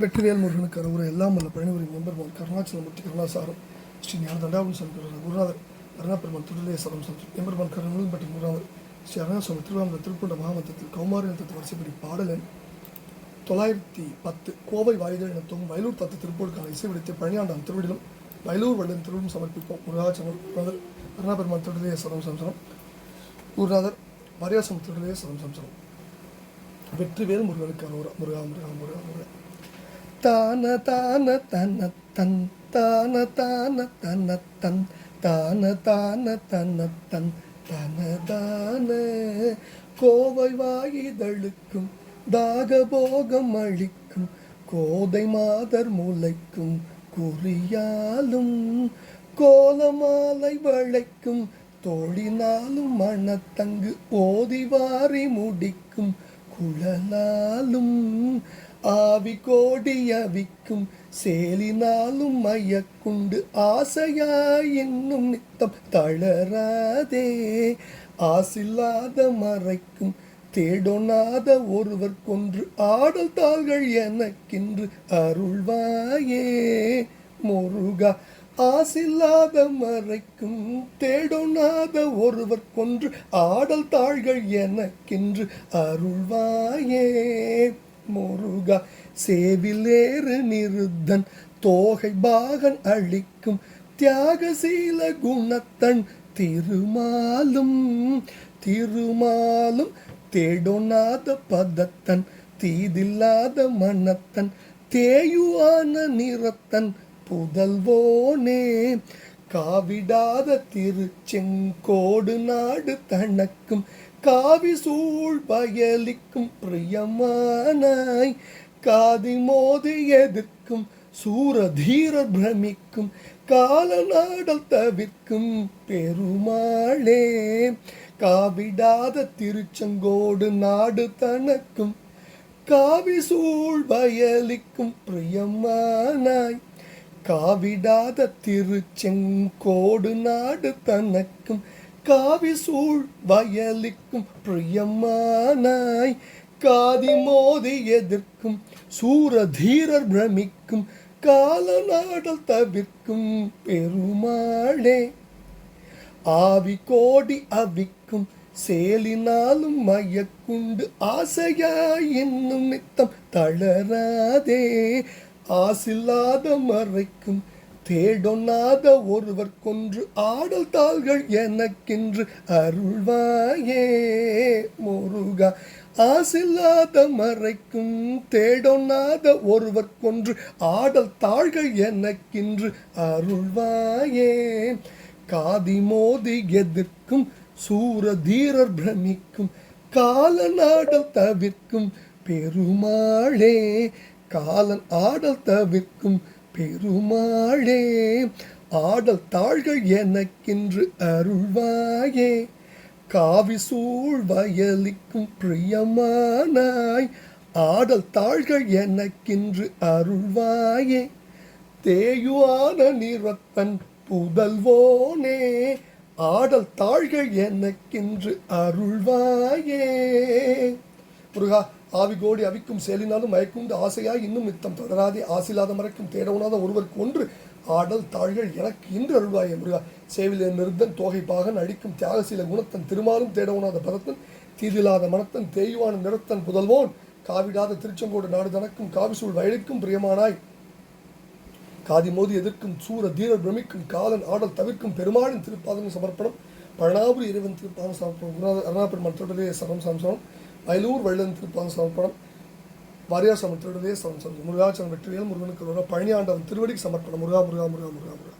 வெற்றிவேல் முருகனுக்கு அறுவரை எல்லாம் வல்ல பழனிபுரி மெம்பர்மான் கருணாச்சலமூர்த்தி கருணாசாரம் ஸ்ரீ ஞான தண்டாபுரம் குருநாதர் அருணாபெருமான் திருநிலைய சரம் சந்திரம் எம்பெருமான் பற்றி குருநாதர் ஸ்ரீ அருணாசுவாமி திருவாரூர் திருக்குண்ட மகாமந்தத்தில் கௌமாரி தத்து வரிசைப்படி பாடலன். தொள்ளாயிரத்தி பத்து கோவை வாயுதல் என வயலூர் தத்து திருப்பூருக்கான இசை விடுத்து பழனியாண்டாம் திருவிடிலும் வயலூர் வள்ளன் திருவிடும் சமர்ப்பிப்போம். முருகாச்சலம் குருநாதர் அருணாபெருமான் திருநிலைய சரம் சம்சரம். குருநாதர் வாரியாசம் திருநிலைய சம்சனம் சம்சரம். வெற்றிவேல் முருகனுக்கு அரோரா முருகா முருகா முருகா முருகா. தான தான தன தன். தான தான தன தன். தான தான தன தன். தன தான. கோவை வாயிதழுக்கும் தாகபோகம் அழிக்கும் கோதை மாதர் முளைக்கும் குறியாலும் கோலமாலை வளைக்கும் தோழினாலும் மணத்தங்கு ஓதிவாரி முடிக்கும் குழலாலும் ஆவி கோடி அவிக்கும் சேலினாலும் மயக்குண்டு ஆசையாய் என்னும் நித்தம் தளராதே. ஆசில்லாத மறைக்கும் தேடொணாத ஒருவர் கொன்று ஆடல் தாள்கள் எனக்கென்று அருள்வாயே. முருகா ஆசில்லாத மறைக்கும் தேடொணாத ஒருவர் கொன்று ஆடல் தாள்கள் எனக்கென்று அருள்வாயே. முருகா சேவிலேறு நிருத்தன் தோகை பாகன் அழிக்கும் தியாகசீல குணத்தன் திருமாலும் திருமாலும் தேடொணாத பதத்தன் தீதில்லாத மனத்தன் தேயுவான நிறத்தன் புதல்வோனே. காவிடாத திரு செங்கோடு நாடு தனக்கும் காவி சூழ் பயலிக்கும் பிரியமானாய். காதி மோதி எதிர்க்கும் சூரதீரர் பிரமிக்கும் காலநாடல் தவிர்க்கும் பெருமாளே. காவிடாத திருச்செங்கோடு நாடு தனக்கும் காவி சூழ் பயலிக்கும் பிரியமானாய். காவிடாத திருச்செங்கோடு நாடு தனக்கும் காவி சூழ் வயலிக்கும் பிரியமானாய் காதி மோதி எதிர்க்கும் சூரதீரர் பிரமிக்கும் காலநாடல் தவிர்க்கும் பெருமாளே. ஆவி கோடி அவிக்கும் சேலினாலும் மயக்குண்டு ஆசையாய் என்னும் நித்தம் தளராதே. ஆசில்லாத மறைக்கும் தேடொன்னாத ஒருவர் கொன்று ஆடல் தாள்கள் எனக்கென்று அருள்வாயே முருகா. ஆசில்லாத மறைக்கும் தேடொன்னாத ஒருவர் கொன்று ஆடல் தாள்கள் எனக்கென்று அருள்வாயே. காதி மோதி எதிர்க்கும் சூரதீரர் பிரமிக்கும் காலநாடல் தவிர்க்கும் பெருமாளே காலன் ஆடல் தவிர்க்கும் பெருமாளே ஆடல் தாள்கள் எனக்கென்று அருள்வாயே. காவி சூழ் வயலிக்கும் பிரியமானாய் ஆடல் தாள்கள் எனக்கென்று அருள்வாயே. தேயுவான நிறத்தன் புதல்வோனே ஆடல் தாள்கள் எனக்கென்று அருள்வாயே. முருகா ஆவி கோடி அவிக்கும் செயலினாலும் மயக்குண்டு ஆசையாய் இன்னும் நித்தம் தொடராதே. ஆசிலாத மறைக்கும் தேடவுனாத ஒருவருக்கு ஒன்று ஆடல் தாழ்கள் எனக்கு இன்று அருள்வாய முருகா. சேவில நிறுத்தன் தோகை பாகன் அடிக்கும் தியாகசீல குணத்தன் திருமாலும் தேடவுனாத பதத்தன் தீதில்லாத மனத்தன் தேய்வான நிறத்தன் புதல்வோன். காவிடாத திருச்செங்கோடு நாடு தனக்கும் காவிசூழ் வயலுக்கும் பிரியமானாய். காதி மோதி எதிர்க்கும் சூர தீரர் பிரமிக்கும் காலன் ஆடல் தவிர்க்கும் பெருமாளின் திருப்பாதன சமர்ப்பணம். பழனாபுரி இறைவன் திருப்பாதன சமர்ப்பணம். குருநாத அருணாபெருமான் திருடலே சரம் சம்சனம் வயலூர் வள்ளன் திருப்பாதம் சமர்ப்பணம் வாரியார் சமன் திருடலே சரம் சம் வெற்றிவேல் முருகனுக்கு பழனியாண்டவன் திருவடிக்கு சமர்ப்பணம். முருகா முருகா முருகா முருகா முருகா.